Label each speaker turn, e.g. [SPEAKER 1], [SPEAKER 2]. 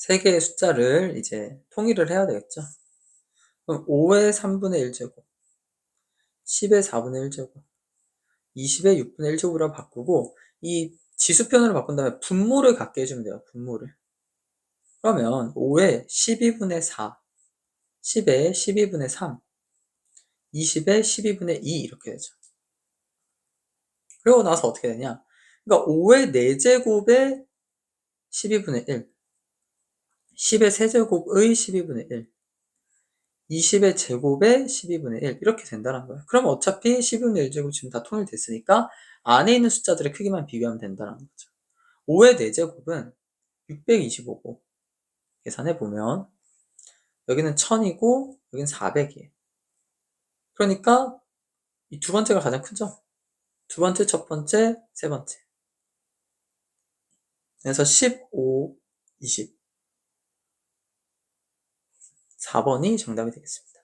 [SPEAKER 1] 세 개의 숫자를 이제 통일을 해야 되겠죠. 그럼 5의 3분의 1제곱, 10의 4분의 1제곱, 20의 6분의 1제곱으로 바꾸고 이 지수편으로 바꾼 다음에 분모를 갖게 해주면 돼요. 분모를. 그러면 5의 12분의 4, 10의 12분의 3, 20의 12분의 2 이렇게 되죠. 그리고 나서 어떻게 되냐? 그러니까 5의 4제곱의 12분의 1, 10의 세제곱의 12분의 1, 20의 제곱의 12분의 1 이렇게 된다는 거예요. 그럼 어차피 12분의 1제곱 지금 다 통일됐으니까 안에 있는 숫자들의 크기만 비교하면 된다는 거죠. 5의 4제곱은 625고 계산해 보면 여기는 1000이고 여기는 400이에요. 그러니까 이 두 번째가 가장 크죠. 두 번째, 첫 번째, 세 번째. 그래서 15, 20. 4번이 정답이 되겠습니다.